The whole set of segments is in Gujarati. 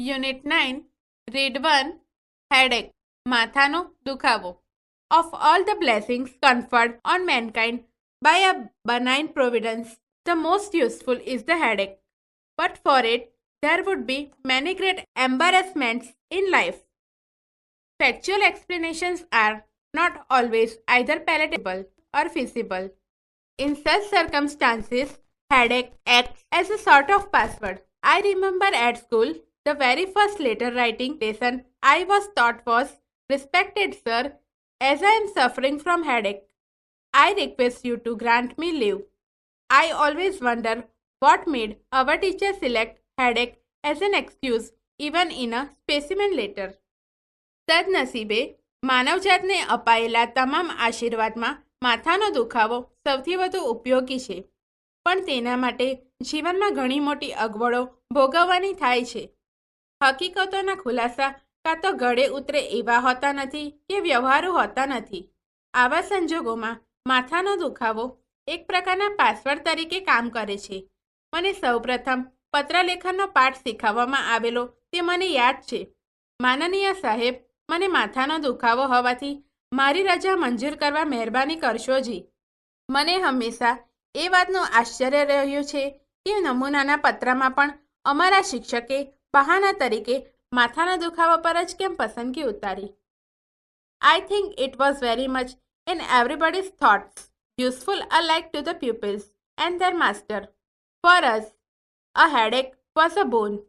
unit nine read one headache માથાનો દુખાવો of all the blessings conferred on mankind by a benign providence the most useful is the headache but for it there would be many great embarrassments in life factual explanations are not always either palatable or feasible in such circumstances headache acts as a sort of password i remember at school the very first letter writing lesson i was taught was respected sir as i am suffering from headache I request you to grant me leave. I always wonder what made our teacher select headache as an excuse even in a specimen letter. સદનસીબે માનવજાતને અપાયેલા તમામ આશીર્વાદમાં માથાનો દુખાવો સૌથી વધુ ઉપયોગી છે પણ તેના માટે જીવનમાં ઘણી મોટી અગવડો ભોગવવાની થાય છે હકીકતોના ખુલાસા કાં તો ગળે ઉતરે એવા હોતા નથી કે વ્યવહારો હોતા નથી. આવા સંજોગોમાં માથાનો દુખાવો એક પ્રકારના પાસવર્ડ તરીકે કામ કરે છે. મને સૌપ્રથમ પત્રલેખનનો પાઠ શીખવવામાં આવેલો તે મને યાદ છે. માનનીય સાહેબ, મને માથાનો દુખાવો હોવાથી મારી રજા મંજૂર કરવા મહેરબાની કરશો જી. મને હંમેશા એ વાતનું આશ્ચર્ય રહ્યું છે કે નમૂનાના પત્રમાં પણ અમારા શિક્ષકે બહાના તરીકે માથાના દુખાવા પર જ કેમ પસંદગી ઉતારી I think it was very much in everybody's thoughts, useful alike to the pupils and their master. For us, a headache was a boon.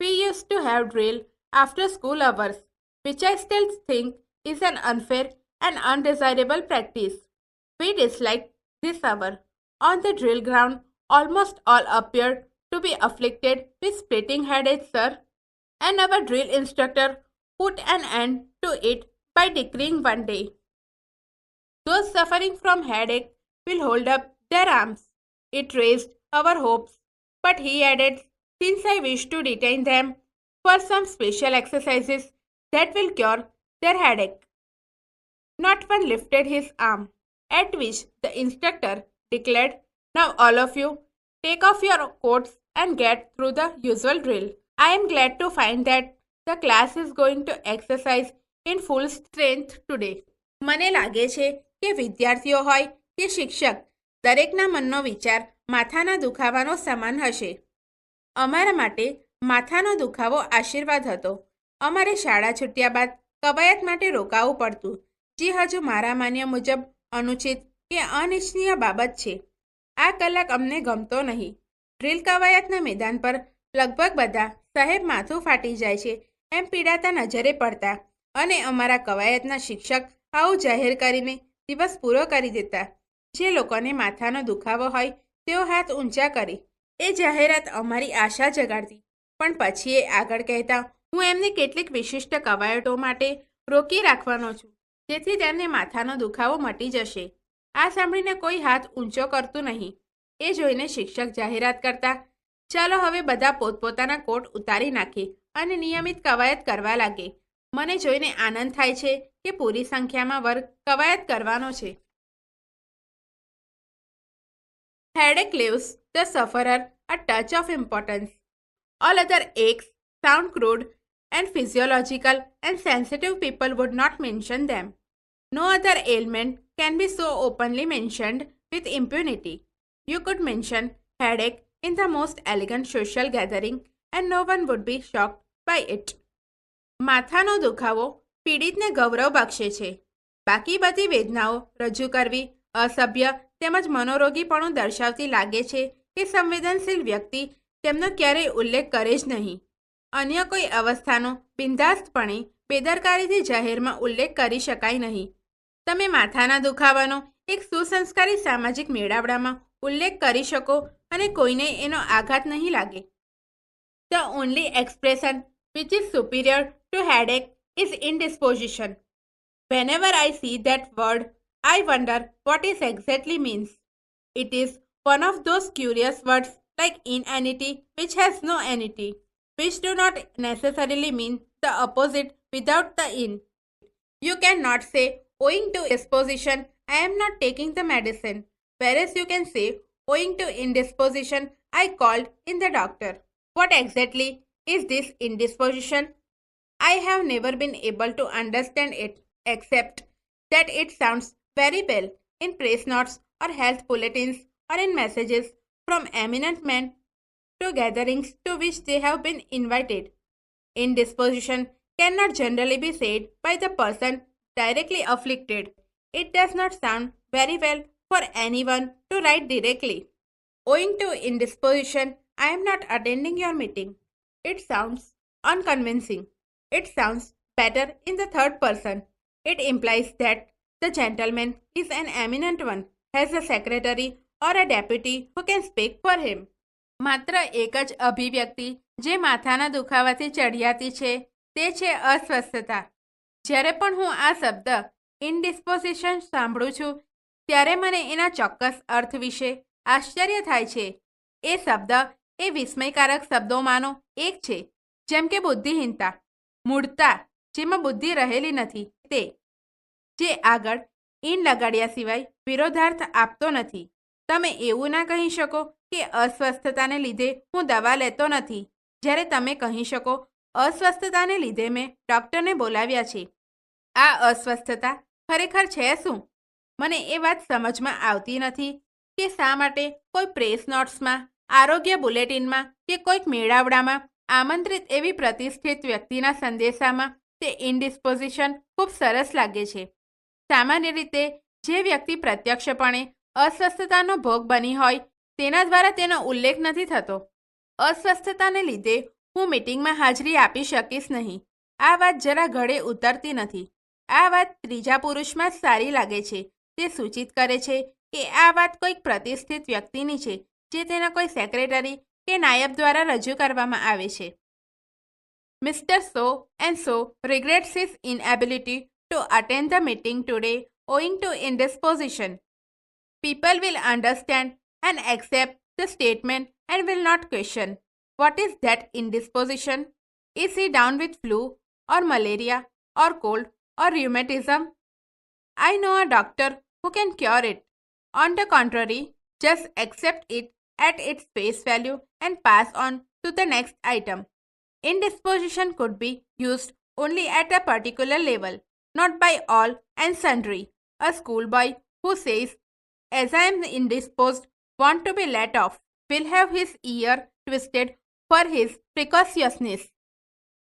We used to have drill after school hours, which I still think is an unfair and undesirable practice. We disliked this hour. On the drill ground, almost all appeared to be afflicted with splitting headaches, sir, and our drill instructor put an end to it by decreeing one day. Those suffering from headache will hold up their arms. It raised our hopes, but he added, since I wish to detain them for some special exercises that will cure their headache. Not one lifted his arm, at which the instructor declared, Now all of you, take off your coats and get through the usual drill. I am glad to find that the class is going to exercise in full strength today. મને લાગે છે કે વિદ્યાર્થીઓ હોય કે શિક્ષક, દરેકના મનનો વિચાર માથાના દુખાવાનો સમાન હશે અમારા માટે માથાનો દુખાવો આશીર્વાદ હતો અમારે શાળા છૂટ્યા બાદ કવાયત માટે રોકાવું પડતું, જે હજુ મારા માન્ય મુજબ અનુચિત કે અનિચ્છનીય બાબત છે આ કલાક અમને ગમતો નહીં. ડ્રીલ કવાયતના મેદાન પર લગભગ બધા સાહેબ માથું ફાટી જાય છે, એમ પીડાતા નજરે પડતા અને અમારા કવાયતના શિક્ષક આવું જાહેર કરીને દિવસ પૂરો કરી દેતા. જે લોકોને માથાનો દુખાવો હોય, તેઓ હાથ ઊંચા કરી. એ જાહેરાત અમારી આશા જગાડતી. પણ પછી એ આગળ કહેતા, હું એમને કેટલીક વિશિષ્ટ કવાયતો માટે રોકી રાખવાનો છું, જેથી તેમને માથાનો દુખાવો મટી જશે. આ સાંભળીને કોઈ હાથ ઊંચો કરતું નહીં એ જોઈને શિક્ષક જાહેરાત કરતા ચાલો હવે બધા પોતપોતાના કોટ ઉતારી નાખે અને નિયમિત કવાયત કરવા લાગે મને જોઈને આનંદ થાય છે કે પૂરી સંખ્યામાં વર્ગ કવાયત કરવાનો છે Headache leaves the sufferer a touch of importance. All other aches sound crude and physiological, and sensitive people would not mention them. No other ailment can be so openly mentioned with impunity. You could mention headache in the most elegant social gathering, and no one would be shocked by it. માથાનો દુખાવો પીડિતને ગૌરવ બક્ષે છે બાકી બધી વેદનાઓ રજૂ કરવી અસભ્ય તેમજ મનોરોગીપણું દર્શાવતી લાગે છે કે સંવેદનશીલ વ્યક્તિ તેમનો ક્યારેય ઉલ્લેખ કરે જ નહીં અન્ય કોઈ અવસ્થાનો બિંદાસ્તપણે બેદરકારીથી જાહેરમાં ઉલ્લેખ કરી શકાય નહીં તમે માથાના દુખાવાનો એક સુસંસ્કારી સામાજિક મેળાવડામાં ઉલ્લેખ કરી શકો અને કોઈને એનો આઘાત નહીં લાગે the only expression which is superior to headache is indisposition. Whenever I see that word, I wonder what it exactly means. It is one of those curious words like inanity which has no anity, which do not necessarily mean the opposite without the in. You cannot say, owing to disposition, I am not taking the medicine, whereas you can say, owing to indisposition, I called in the doctor. What exactly Is this indisposition? I have never been able to understand it except that it sounds very well in press notes or health bulletins or in messages from eminent men to gatherings to which they have been invited. Indisposition cannot generally be said by the person directly afflicted. It does not sound very well for anyone to write directly. Owing to indisposition, I am not attending your meeting. It sounds unconvincing. It sounds better in the third person. It implies that the gentleman is an eminent one, has a secretary or a deputy who can speak for him. માત્ર એક જ અભિવ્યક્તિ જે માથાના દુખાવાથી ચડિયાતી છે તે છે અસ્વસ્થતા જ્યારે પણ હું આ શબ્દ ઇનડિસ્પોઝિશન સાંભળું છું, ત્યારે મને એના ચોક્કસ અર્થ વિશે આશ્ચર્ય થાય છે. એ શબ્દ એ વિસ્મયકારક શબ્દોમાંનો એક છે, જેમ કે બુદ્ધિહીનતા મૂળતા જેમાં બુદ્ધિ રહેલી નથી, તે, જે આગળ ઇન લગાડ્યા સિવાય વિરોધાર્થ આપતો નથી. તમે એવું ના કહી શકો કે અસ્વસ્થતાને લીધે હું દવા લેતો નથી. જ્યારે તમે કહી શકો, અસ્વસ્થતાને લીધે મેં ડૉક્ટરને બોલાવ્યા છે. આ અસ્વસ્થતા ખરેખર છે શું? મને એ વાત સમજમાં આવતી નથી કે શા માટે કોઈ પ્રેસ નોટ્સમાં, આરોગ્ય બુલેટિનમાં કે કોઈક મેળાવડામાં આમંત્રિત એવી પ્રતિષ્ઠિત વ્યક્તિના સંદેશામાં તે ઇનડિસ્પોઝિશન ખૂબ સરસ લાગે છે. સામાન્ય રીતે જે વ્યક્તિ પ્રત્યક્ષપણે અસ્વસ્થતાનો ભોગ બની હોય તેના દ્વારા તેનો ઉલ્લેખ નથી થતો. અસ્વસ્થતાને લીધે હું મીટિંગમાં હાજરી આપી શકીશ નહીં. આ વાત જરા ઘડે ઉતરતી નથી. આ વાત ત્રીજા પુરુષમાં સારી લાગે છે તે સૂચિત કરે છે કે આ વાત કોઈક પ્રતિષ્ઠિત વ્યક્તિની છે જે તેના કોઈ સેક્રેટરી કે નાયબ દ્વારા રજૂ કરવામાં આવે છે mister so and so regrets his inability to attend the meeting today owing to indisposition. People will understand and accept the statement and will not question. What is that indisposition? Is he down with flu or malaria or cold or rheumatism? I know a doctor who can cure it. On the contrary, just accept it at its face value and pass on to the next item. Indisposition could be used only at a particular level, not by all and sundry. A schoolboy who says, As I am indisposed, want to be let off, will have his ear twisted for his precociousness.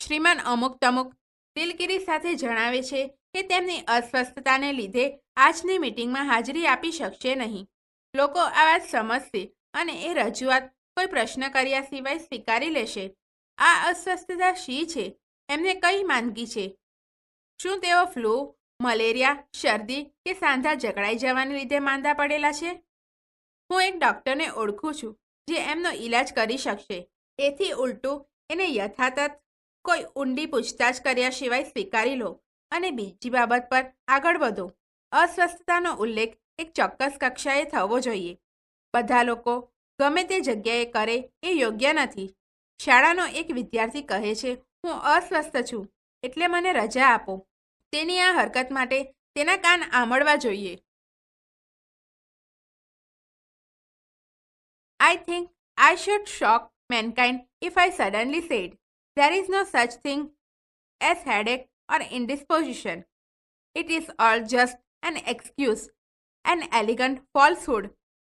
Shriman Amuk Tamuk દિલગીરી સાથે જણાવે છે કે તેમની અસ્વસ્થતાને લીધે આજની મિટિંગમાં હાજરી આપી શકશે નહીં. લોકો આ વાત સમજશે અને એ રજૂઆત કોઈ પ્રશ્ન કર્યા સિવાય સ્વીકારી લેશે. આ અસ્વસ્થતા શી છે? એમને કઈ માંદગી છે? શું તેઓ ફ્લૂ, મલેરિયા, શરદી કે સાંધા જકડાઈ જવાને લીધે માંદા પડેલા છે? હું એક ડૉક્ટરને ઓળખું છું જે એમનો ઈલાજ કરી શકશે. એથી ઉલટું, એને યથાતથ કોઈ ઊંડી પૂછતાછ કર્યા સિવાય સ્વીકારી લો અને બીજી બાબત પર આગળ વધો. અસ્વસ્થતાનો ઉલ્લેખ એક ચોક્કસ કક્ષાએ થવો જોઈએ. બધા લોકો ગમે તે જગ્યાએ કરે એ યોગ્ય નથી. શાળાનો એક વિદ્યાર્થી કહે છે, હું અસ્વસ્થ છું, એટલે મને રજા આપો. તેની આ હરકત માટે તેના કાન આંબળવા જોઈએ. I think I should shock mankind if I suddenly said there is no such thing as headache or indisposition. It is all just an excuse, an elegant falsehood.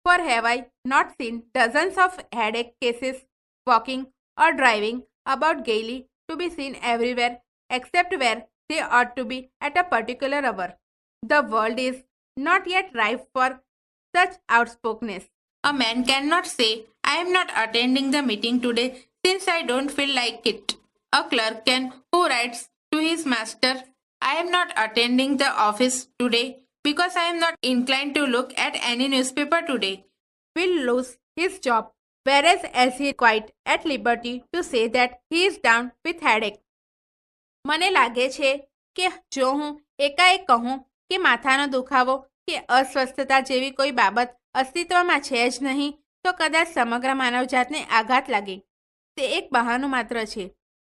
For have I not seen dozens of headache cases walking or driving about gaily to be seen everywhere except where they ought to be at a particular hour? The world is not yet ripe for such outspokenness. A man cannot say, I am not attending the meeting today since I don't feel like it. A clerk can who writes to his master, I am not attending the office today because I am not inclined to look at any newspaper today, will lose his job. Whereas as he quite at liberty to say that he is down with headache. મને લાગે છે કે જો હું એકાએક કહું કે માથાનો દુખાવો કે અસ્વસ્થતા જેવી કોઈ બાબત અસ્તિત્વમાં છે જ નહીં તો કદાચ સમગ્ર માનવજાતને આઘાત લાગે તે એક બહાનું માત્ર છે.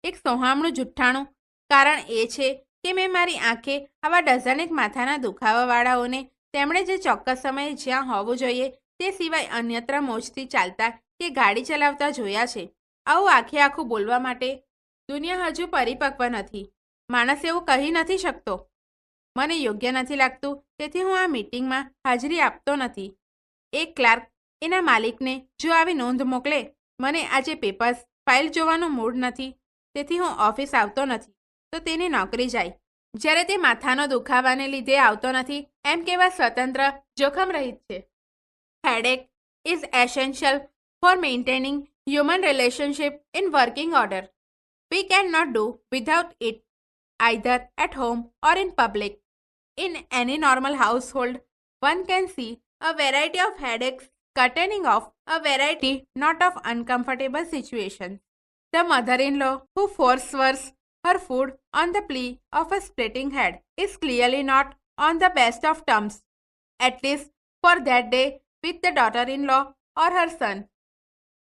એક સોહામણું જુઠ્ઠાણું. કારણ એ છે કે મેં મારી આંખે આવા ડઝનેક માથાના દુખાવાવાળાઓને તેમણે જે ચોક્કસ સમયે જ્યાં હોવું જોઈએ તે સિવાય અન્યત્ર મોજથી ચાલતા કે ગાડી ચલાવતા જોયા છે. આવું આખે આખું બોલવા માટે દુનિયા હજુ પરિપક્વ નથી. માણસ એવું કહી નથી શકતો. મને યોગ્ય નથી લાગતું, તેથી હું આ મીટિંગમાં હાજરી આપતો નથી. એક ક્લાર્ક એના માલિકને જો આવી નોંધ મોકલે મને આજે પેપર્સ ફાઇલ જોવાનું મૂડ નથી તેથી હું ઓફિસ આવતો નથી તો તેની નોકરી જાય. જ્યારે તે માથાનો દુખાવાને લીધે આવતો નથી એમ કહેવા સ્વતંત્ર જોખમ રહિત છે. Headache is essential for maintaining human relationship in working order we can not do without it either at home or in public. In any normal household, one can see a variety of headaches containing of a variety not of uncomfortable situations. The mother-in-law who forswears her food on the plea of a splitting head is clearly not on the best of terms, at least for that day with the daughter-in-law or her son.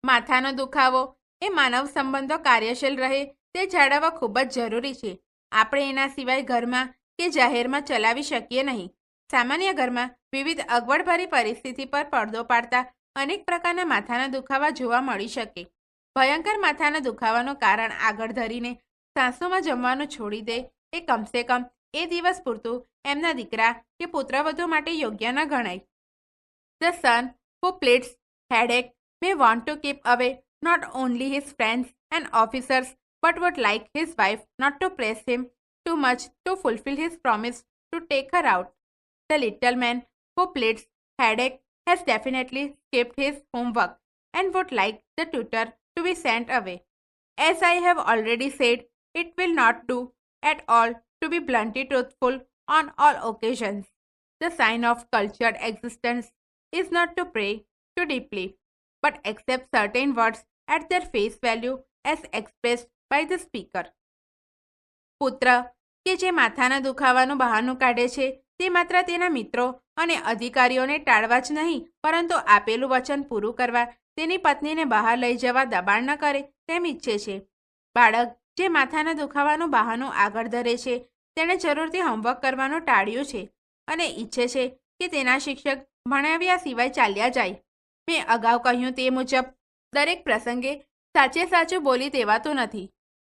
માથાનો દુખાવો એ માનવ સંબંધો કાર્યશીલ રહે તે જાળવવા ખૂબ જ જરૂરી છે આપણે એના સિવાય ઘરમાં કે જાહેરમાં ચલાવી શકીએ નહીં સામાન્ય ઘરમાં વિવિધ અગવડભરી પરિસ્થિતિ પર પડદો પાડતા અનેક પ્રકારના માથાના દુખાવા જોવા મળી શકે ભયંકર માથાના દુખાવાનું કારણ આગળ ધરીને સાસુમાં જમવાનું છોડી દે એ કમસે કમ એ દિવસ પૂરતું એમના દીકરા કે પુત્રવધુ માટે યોગ્ય ન ગણાય the sun who plates headache may want to keep away not only his friends and officers, but would like his wife not to press him too much to fulfill his promise to take her out. The little man who pleads headache has definitely skipped his homework and would like the tutor to be sent away. As I have already said, it will not do at all to be bluntly truthful on all occasions. The sign of cultured existence is not to pray too deeply, but accept certain words at their face value as expressed by the speaker. પુત્ર કે જે માથાના દુખાવાનું બહાનું કાઢે છે તે માત્ર તેના મિત્રો અને અધિકારીઓને ટાળવા જ નહીં, પરંતુ આપેલું વચન પૂરું કરવા, તેની પત્નીને બહાર લઈ જવા દબાણ ન કરે તેમ ઈચ્છે છે. બાળક, જે માથાના દુખાવાનું બહાનું આગળ ધરે છે, તેણે જરૂરથી હોમવર્ક કરવાનું ટાળ્યું છે અને ઈચ્છે છે કે તેના શિક્ષક ભણાવ્યા સિવાય ચાલ્યા જાય. મેં અગાઉ કહ્યું તે મુજબ, દરેક પ્રસંગે સાચે સાચું બોલી દેવાતું નથી.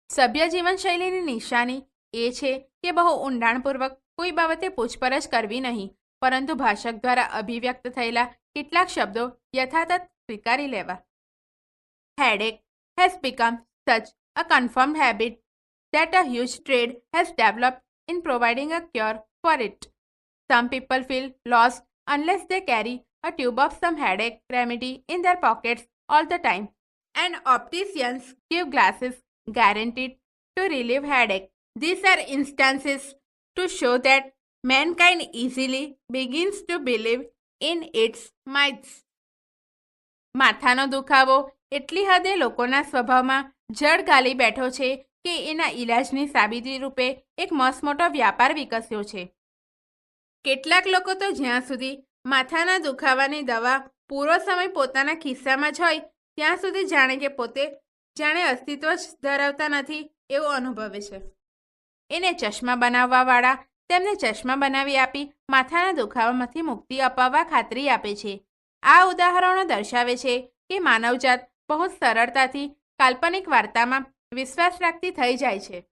સભ્ય જીવનશૈલીની નિશાની એ છે કે બહુ ઊંડાણપૂર્વક કોઈ બાબતે પૂછપરછ કરવી નહીં પરંતુ ભાષક દ્વારા અભિવ્યક્ત થયેલા કેટલાક શબ્દો યથાતથ સ્વીકારી લેવા headache has become such a confirmed habit that a huge trade has developed in providing a cure for it. Some people feel lost unless they carry a tube of some headache remedy in their pockets all the time. And opticians give glasses guaranteed to relieve headache. These are instances to show that mankind easily begins to believe in its myths. માથાનો દુખાવો એટલી હદે લોકોના સ્વભાવમાં જડ ગાલી બેઠો છે કે એના ઈલાજની સાબિતી રૂપે એક મસમોટો વ્યાપાર વિકસ્યો છે કેટલાક લોકો તો જ્યાં સુધી માથાના દુખાવાની દવા પૂરો સમય પોતાના ખિસ્સામાં જ હોય, ત્યાં સુધી જાણે કે પોતે જાણે અસ્તિત્વ જ ધરાવતા નથી એવું અનુભવે છે એને ચશ્મા બનાવવાવાળા તેમને ચશ્મા બનાવી આપી, માથાના દુખાવામાંથી મુક્તિ અપાવવા ખાતરી આપે છે. આ ઉદાહરણો દર્શાવે છે કે માનવજાત બહુ સરળતાથી કાલ્પનિક વાર્તામાં વિશ્વાસ રાખતી થઈ જાય છે.